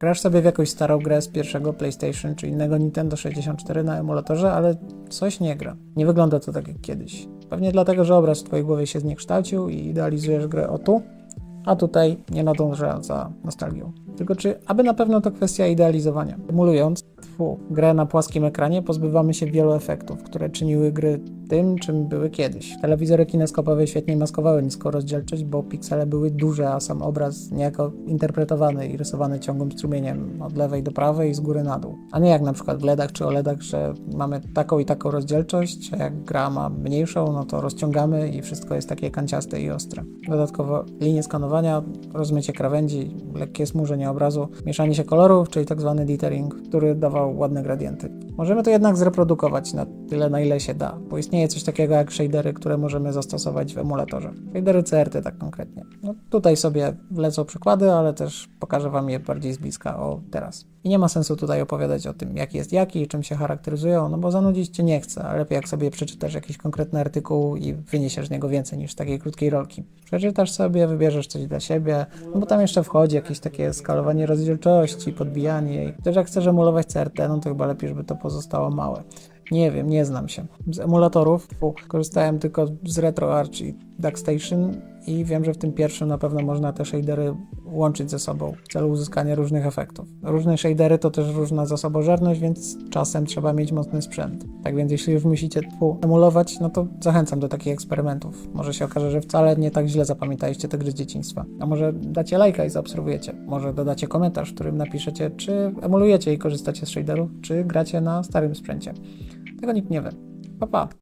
Grasz sobie w jakąś starą grę z pierwszego PlayStation czy innego Nintendo 64 na emulatorze, ale coś nie gra. Nie wygląda to tak jak kiedyś. Pewnie dlatego, że obraz w twojej głowie się zniekształcił i idealizujesz grę o tu, a tutaj nie nadąża za nostalgią. Tylko czy aby na pewno to kwestia idealizowania? Emulując tfu, grę na płaskim ekranie pozbywamy się wielu efektów, które czyniły gry tym, czym były kiedyś. Telewizory kineskopowe świetnie maskowały niską rozdzielczość, bo piksele były duże, a sam obraz niejako interpretowany i rysowany ciągłym strumieniem od lewej do prawej i z góry na dół. A nie jak na przykład w LEDach czy OLEDach, że mamy taką i taką rozdzielczość, a jak gra ma mniejszą, no to rozciągamy i wszystko jest takie kanciaste i ostre. Dodatkowo linie skanowania, rozmycie krawędzi, lekkie smużenie obrazu, mieszanie się kolorów, czyli tak zwany dithering, który dawał ładne gradienty. Możemy to jednak zreprodukować na tyle, na ile się da, bo istnieje coś takiego jak shadery, które możemy zastosować w emulatorze. Shadery CRT tak konkretnie. No, tutaj sobie wlecą przykłady, ale też pokażę Wam je bardziej z bliska o teraz. I nie ma sensu tutaj opowiadać o tym, jaki jest jaki i czym się charakteryzują, no bo zanudzić Cię nie chcę, a lepiej jak sobie przeczytasz jakiś konkretny artykuł i wyniesiesz z niego więcej niż z takiej krótkiej rolki. Przeczytasz sobie, wybierzesz coś dla siebie, no bo tam jeszcze wchodzi jakieś takie skalowanie rozdzielczości, podbijanie. Też jak chcesz emulować CRT, no to chyba lepiej, żeby to pozostało małe. Nie wiem, nie znam się. Z emulatorów korzystałem tylko z RetroArch i DuckStation i wiem, że w tym pierwszym na pewno można te shadery łączyć ze sobą w celu uzyskania różnych efektów. Różne shadery to też różna zasobożerność, więc czasem trzeba mieć mocny sprzęt. Tak więc jeśli już musicie fu, emulować, no to zachęcam do takich eksperymentów. Może się okaże, że wcale nie tak źle zapamiętaliście te gry z dzieciństwa. A może dacie lajka i zaobserwujecie. Może dodacie komentarz, w którym napiszecie, czy emulujecie i korzystacie z shaderów, czy gracie na starym sprzęcie. Tego nikt nie wie. Pa, pa.